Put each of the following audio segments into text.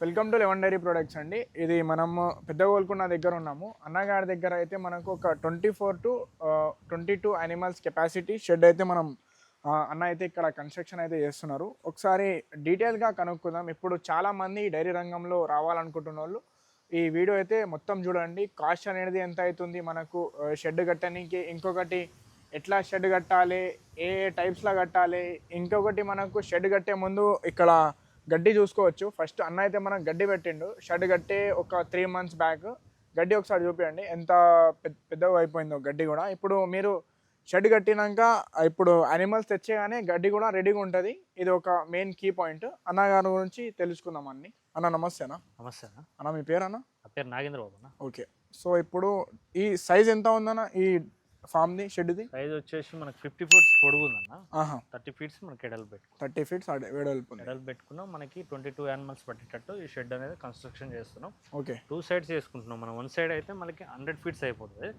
Welcome to eleven dairy products అండి. ఇది మనము పెద్ద గోల్కొండ దగ్గర ఉన్నాము. అన్నగారి దగ్గర అయితే మనకు ఒక twenty four to twenty two animals capacity shed అయితే మనం అన్న అయితే ఇక్కడ కన్స్ట్రక్షన్ అయితే చేస్తున్నారు. ఒకసారి డీటెయిల్గా కనుక్కుందాం. ఇప్పుడు చాలామంది డైరీ రంగంలో రావాలనుకుంటున్న వాళ్ళు ఈ వీడియో అయితే మొత్తం చూడండి. కాస్ట్ అనేది ఎంత అవుతుంది మనకు షెడ్ కట్టడానికి ఇంకొకటి ఎట్లా షెడ్ కట్టాలి? ఏ ఏ టైప్స్లో కట్టాలి? ఇంకొకటి మనకు షెడ్ కట్టే ముందు ఇక్కడ గడ్డి చూసుకోవచ్చు. ఫస్ట్ అన్న అయితే మనం గడ్డి పెట్టిండు. షెడ్ కట్టే ఒక త్రీ మంత్స్ బ్యాక్ గడ్డి ఒకసారి చూపించండి ఎంత పెద్ద పెద్దగా అయిపోయిందో గడ్డి కూడా. ఇప్పుడు మీరు షెడ్ కట్టినాక ఇప్పుడు అనిమల్స్ తెచ్చేగానే గడ్డి కూడా రెడీగా ఉంటుంది. ఇది ఒక మెయిన్ కీ పాయింట్ అన్న గారి గురించి తెలుసుకుందాం అన్ని. అన్న నమస్తే అన్న. నమస్తే అన్న. అన్న మీ పేరు అన్న? పేరు నాగేంద్ర బాబు అన్న. ఓకే. సో ఇప్పుడు ఈ సైజ్ ఎంత ఉందన్న? ఈ ఫామ్ది షెడ్ది? సైజ్ వచ్చేసి మనకి ఫిఫ్టీ ఫీట్స్ పొడుగు ఉందన్న ఆహా. థర్టీ ఫీట్స్ మనకి ఎడలు పెట్టుకున్నాం. థర్టీ ఫీట్స్ వేడల్పు ఉంది ఎడలు పెట్టుకున్నాం. మనకి ట్వంటీ టూ యానిమల్స్ పట్టేటట్టు ఈ షెడ్ అనేది కన్స్ట్రక్షన్ చేస్తున్నాం. ఓకే. టూ సైడ్స్ చేసుకుంటున్నాం. మనం వన్ సైడ్ అయితే మనకి హండ్రెడ్ ఫీట్స్ అయిపోతుంది.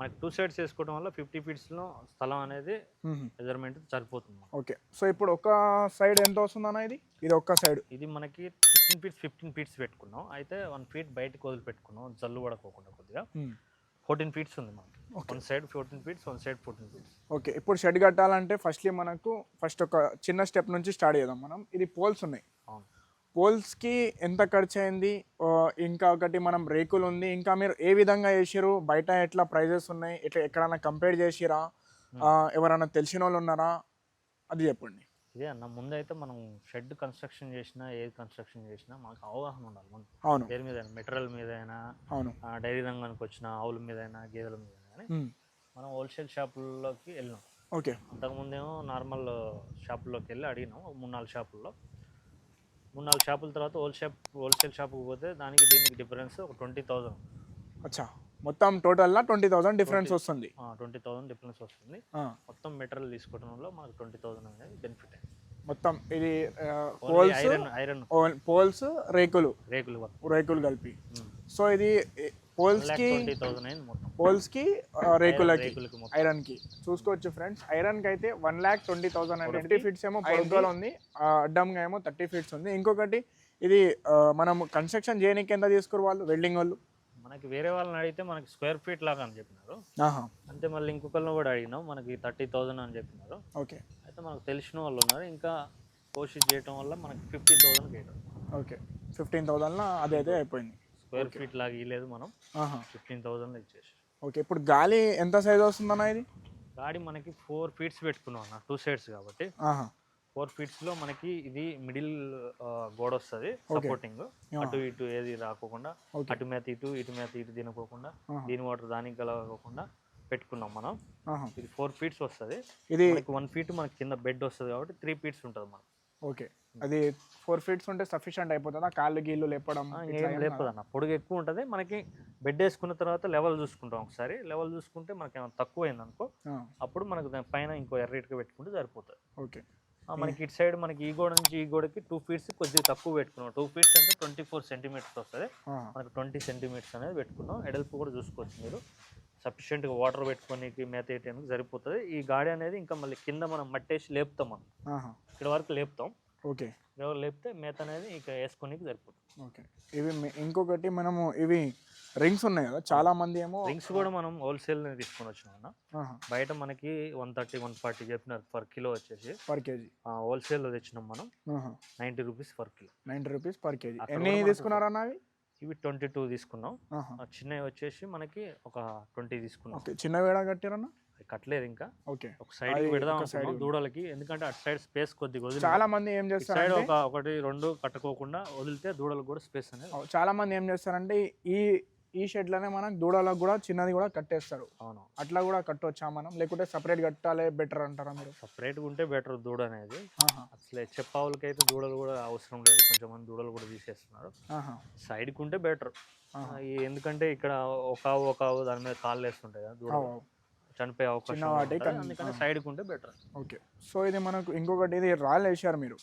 మనకి టూ సైడ్స్ చేసుకోవడం వల్ల ఫిఫ్టీ ఫీట్స్లో స్థలం అనేది. మెజర్మెంట్ సరిపోతుంది. ఓకే. సో ఇప్పుడు ఒక సైడ్ ఎంత వస్తుందన్న ఇది? ఇది ఒక్క సైడ్. ఇది మనకి ఫిఫ్టీన్ ఫీట్స్ ఫిఫ్టీన్ ఫీట్స్ పెట్టుకున్నాం. అయితే వన్ ఫీట్ బయటకు వదిలి పెట్టుకున్నాం జల్లు పడకోకుండా కొద్దిగా. ఫోర్టీన్ ఫీట్స్ ఉంది మనకి. One side fourteen feets one side fourteen feets okay ఇప్పుడు షెడ్ కట్టాలంటే ఫస్ట్లీ మనకు ఫస్ట్ ఒక చిన్న స్టెప్ నుంచి స్టార్ట్ చేద్దాం మనం. ఇది పోల్స్ ఉన్నాయి. పోల్స్కి ఎంత ఖర్చు అయింది? ఇంకా ఒకటి మనం రేకులు ఉంది. ఇంకా మీరు ఏ విధంగా చేసిరు బయట ఎట్లా ప్రైజెస్ ఉన్నాయి? ఎట్లా ఎక్కడైనా కంపేర్ చేసిరా ఆ, ఎవరైనా తెలిసిన వాళ్ళు ఉన్నారా? అది చెప్పండి. ఇదే అన్న ముందైతే మనం షెడ్ కన్స్ట్రక్షన్ చేసినా ఏది కన్స్ట్రక్షన్ చేసినా మనకు అవగాహన ఉండాలి. అవును. దేని మీద మెటీరియల్ మీద అయినా అవును డైరీ రంగానికి వచ్చిన ఆవుల మీద అయినా గేదెల మీద కానీ. మనం హోల్సేల్ షాపుల్లోకి వెళ్ళినాం. ఓకే. అంతకుముందేమో నార్మల్ షాపుల్లోకి వెళ్ళి అడిగినాం మూడు నాలుగు షాపుల్లో. మూడు నాలుగు షాపుల తర్వాత హోల్సేల్ హోల్సేల్ షాపుకి పోతే దానికి దీనికి డిఫరెన్స్ ఒక ట్వంటీ థౌజండ్ అచ్చా. మొత్తం టోటల్లా ట్వంటీ థౌసండ్ డిఫరెన్స్ వస్తుంది. ట్వంటీ థౌజండ్ డిఫరెన్స్ వస్తుంది. మొత్తం మెటీరియల్ తీసుకోవడం వల్ల మనకు ట్వంటీ థౌజండ్ అనేది బెనిఫిట్ మొత్తం ఇది పోల్స్ ఐరన్ ఐరన్. పోల్స్ రేకులు. రేకులు వర్క్ రేకులు కలిపి. సో ఇది మొత్తం. పోల్స్కి రేకులకి. ఐరన్కి చూసుకోవచ్చు ఫ్రెండ్స్ ఐరన్కి అయితే వన్ ల్యాక్ ట్వంటీ థౌసండ్ అంటే ఫిఫ్టీ ఫీట్స్ ఏమో పొడుగులో ఉంది. అడ్డంగా ఏమో థర్టీ ఫీట్స్ ఉంది. ఇంకొకటి ఇది మనం కన్స్ట్రక్షన్ చేయడానికి ఎంత తీసుకురు వాళ్ళు? వెల్డింగ్ వాళ్ళు? మనకి వేరే వాళ్ళని అడిగితే మనకి స్క్వేర్ ఫీట్ లాగా అని చెప్పినారు. ఆహా. అంతే మళ్ళీ ఇంకొకరిని కూడా అడిగినాం మనకి థర్టీ థౌజండ్ అని చెప్పినారు. ఓకే. అయితే మనకు తెలిసిన వాళ్ళు ఉన్నారు. ఇంకా కోషిష్ చేయటం వల్ల మనకి ఫిఫ్టీన్ థౌసండ్ ఓకే. ఫిఫ్టీన్ థౌసండ్లో అదే అయితే అయిపోయింది. స్క్వేర్ ఫీట్ లాగా ఇవ్వలేదు మనం. ఫిఫ్టీన్ థౌసండ్ ఇచ్చేసి. ఓకే ఇప్పుడు గాలి ఎంత సైజ్ వస్తుందన్న ఇది? గాడి మనకి ఫోర్ ఫీట్స్ పెట్టుకున్నాం అన్న టూ సైడ్స్ కాబట్టి. ఫోర్ ఫీట్స్లో మనకి ఇది మిడిల్ గోడ వస్తుంది సపోర్టింగ్. అటు ఇటు ఏది రాకోకుండా. అటు మేత ఇటు ఇటు మేత ఇటు తినకోకుండా. దీని వాటర్ దానికి కలగకుండా పెట్టుకున్నాం మనం. ఇది ఫోర్ ఫీట్స్ వస్తుంది. ఇది మనకి వన్ ఫీట్ మనకి కింద బెడ్ వస్తుంది కాబట్టి త్రీ ఫీట్స్ ఉంటుంది మనకి. ఓకే. అది ఫోర్ ఫీట్స్ ఉంటే సఫిషియంట్ అయిపోతుందా. కాళ్ళు గీళ్ళు లేపడం ఏం లేపదన్న. పొడుగు ఎక్కువ ఉంటుంది. మనకి బెడ్ వేసుకున్న తర్వాత లెవెల్ చూసుకుంటాం ఒకసారి. లెవెల్ చూసుకుంటే మనకి ఏమైనా తక్కువ అయింది అనుకో అప్పుడు మనకు దాని పైన ఇంకో ఎర్రీట్గా పెట్టుకుంటే సరిపోతుంది. ఓకే. మనకి ఇటు సైడ్ మనకి ఈ గోడ నుంచి ఈ గోడకి టూ ఫీట్స్ కొద్దిగా తక్కువ పెట్టుకున్నాం. టూ ఫీట్స్ అంటే ట్వంటీ ఫోర్ సెంటీమీటర్స్ వస్తుంది. మనకి ట్వంటీ సెంటీమీటర్స్ అనేది పెట్టుకున్నాం. ఎడల్పు కూడా చూసుకోవచ్చు మీరు. సఫిషియెంట్గా వాటర్ పెట్టుకోనికి మేత వేయడానికి సరిపోతుంది. ఈ గాడి అనేది ఇంకా మళ్ళీ కింద మనం మట్టేసి లేపుతాం మనం. ఇక్కడ వరకు లేపుతాం. ఓకే. ఎవరు లేపితే మేత అనేది ఇక వేసుకోనికి సరిపోతుంది. ఓకే. ఇవి ఇంకొకటి మనము ఇవి రింగ్స్ ఉన్నాయి కదా చాలా మంది ఏమో రింగ్స్ కూడా మనం హోల్సేల్ తీసుకొని వచ్చినాం అన్న. బయట మనకి వన్ థర్టీ వన్ ఫార్టీ చెప్పినారు పర్ కిలో వచ్చేసి. Per KG. హోల్సేల్లో తెచ్చినాం మనం. ఆహా, ninety rupees per kilo. Ninety rupees per KG. ఎన్ని తీసుకున్నారన్న అవి? ఇవి ట్వంటీ టూ తీసుకున్నాం. చిన్నవి వచ్చేసి మనకి ఒక ట్వంటీ తీసుకున్నాం. ఓకే చిన్న వేడ కట్టిరన్న? కట్టలేదు ఇంకా. ఓకే. ఒక సైడ్ పెడదాం అనుకున్నాం దూడలకి. ఎందుకంటే అటు సైడ్ స్పేస్ కొద్దిగా వదిలి చాలా మంది ఏం సైడ్ చేస్తారంటే ఒక ఒకటి రెండు కట్టుకోకుండా వదిలితే దూడలకు కూడా స్పేస్ అనేది చాలా మంది ఏం చేస్తారంటే ఈ ఈ షెడ్లోనే మనం దూడలకు కూడా చిన్నది కూడా కట్టేస్తారు. అవును. అట్లా కూడా కట్టొచ్చా మనం? లేకుంటే సపరేట్ కట్టాలి బెటర్ అంటారా మీరు? సపరేట్గా ఉంటే బెటర్ దూడ అనేది. అసలే చెప్పావులకి అయితే దూడలు కూడా అవసరం లేదు కొంచెం మంది దూడలు కూడా తీసేస్తున్నారు. సైడ్కి ఉంటే బెటర్. ఎందుకంటే ఇక్కడ ఒక ఆవు ఒక ఆవు దాని మీద కాళ్ళు వేస్తుంటాయి కదా దూడలు. చనిపోయే అవకాశం అందుకని. సైడ్కి ఉంటే బెటర్. ఓకే. సో ఇది మనకు ఇంకొకటి ఇది రాళ్ళు వేసారు మీరు.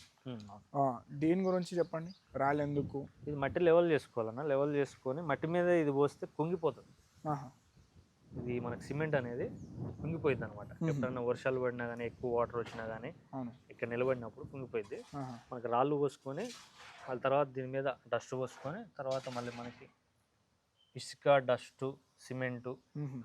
దీని గురించి చెప్పండి. రాళ్ళు ఎందుకు ఇది మట్టి లెవెల్ చేసుకోవాలన్న లెవెల్ చేసుకొని మట్టి మీద ఇది పోస్తే కుంగిపోతుంది. ఇది మనకి సిమెంట్ అనేది కుంగిపోయింది అనమాట మ్మ్. ఎప్పుడైనా వర్షాలు పడినా కానీ ఎక్కువ వాటర్ వచ్చినా కానీ ఇక్కడ నిలబడినప్పుడు కుంగిపోయింది. మనకి రాళ్ళు పోసుకొని వాళ్ళ తర్వాత దీని మీద డస్ట్ పోసుకొని తర్వాత మళ్ళీ మనకి ఇసుక డస్ట్ సిమెంటు.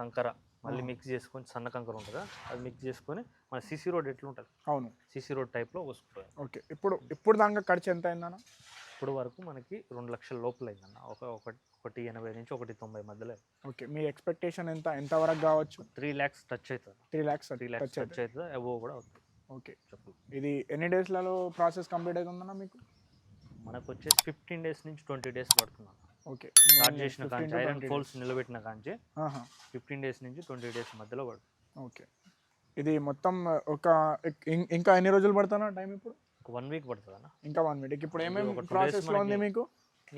కంకర మళ్ళీ. మిక్స్ చేసుకొని సన్న కంకర ఉంటుందా అది మిక్స్ చేసుకొని మన సీసీ రోడ్ ఎట్లుంటుంది అవును సీసీ రోడ్ టైప్లో పోసుకుంటాం ఓకే ఇప్పుడు ఇప్పుడు దాకా ఖర్చు ఎంత అయిందన్న ఇప్పుడు వరకు మనకి రెండు లక్షల లోపల అయిందన్న ఒక ఒకటి ఎనభై నుంచి ఒకటి తొంభై మధ్యలో ఓకే. మీ ఎక్స్పెక్టేషన్ ఎంత ఎంత వరకు కావచ్చు? త్రీ ల్యాక్స్ టచ్ అవుతుంది. Three lakhs three lakhs touch అవుతుంది. అబోవ్ కూడా అవుతుంది. ఓకే. చెప్పు. ఇది ఎన్ని డేస్లలో ప్రాసెస్ కంప్లీట్ అవుతుందన్న మీకు? మనకు వచ్చేసి ఫిఫ్టీన్ డేస్ నుంచి ట్వంటీ డేస్ పడుతుంది ఓకే. స్టార్ట్ చేసిన కాంచి ఐరన్ ఫోల్స్ నిలబెట్టిన కాంచి ఫిఫ్టీన్ డేస్ నుంచి ట్వంటీ డేస్ మధ్యలో పడుతుంది. ఓకే. ఇది మొత్తం ఒక ఇంకా ఎన్ని రోజులు పడుతున్నా టైం ఇప్పుడు? వన్ వీక్ పడుతుంది ఇంకా వన్ మినిట్ ఇప్పుడు ఏమేమి ఒక two days ప్రాసెస్లో ఉంది మీకు?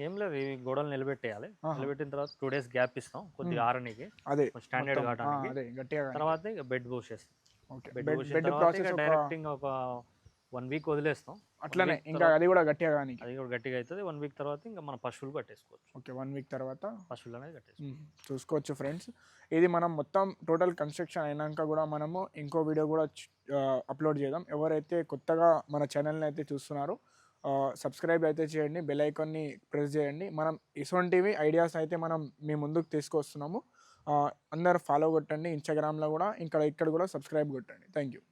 ఏం లేదు ఈ గోడలు నిలబెట్టేయాలి. నిలబెట్టిన తర్వాత టూ డేస్ గ్యాప్ ఇస్తాం కొద్దిగా ఆరనికి. అదే స్టాండర్డ్ కావడానికి. తర్వాత ఇక బెడ్ పోసేస్తాం. బెడ్ ప్రాసెస్ డైరెక్ట్ ఒక వన్ వీక్ వదిలేస్తాం. అట్లనే ఇంకా అది కూడా గట్టిగా కానీ అది కూడా గట్టిగా అవుతుంది వన్ వీక్ తర్వాత ఇంకా మన పశువులు కట్టేసుకోవచ్చు ఓకే వన్ వీక్ తర్వాత పశువులు అనేది కట్టేసుకోవచ్చు. చూసుకోవచ్చు ఫ్రెండ్స్. ఇది మనం మొత్తం టోటల్ కన్స్ట్రక్షన్ అయినాక కూడా మనము ఇంకో వీడియో కూడా అప్లోడ్ చేద్దాం. ఎవరైతే కొత్తగా మన ఛానల్ని అయితే చూస్తున్నారో సబ్స్క్రైబ్ అయితే చేయండి బెల్ ఐకాన్ని ప్రెస్ చేయండి. మనం ఇటువంటివి ఐడియాస్ అయితే మనం మీ ముందుకు తీసుకొస్తున్నాము. అందరు ఫాలో కొట్టండి. ఇన్స్టాగ్రామ్లో కూడా ఇక్కడ ఇక్కడ కూడా సబ్స్క్రైబ్ కొట్టండి. Thank you.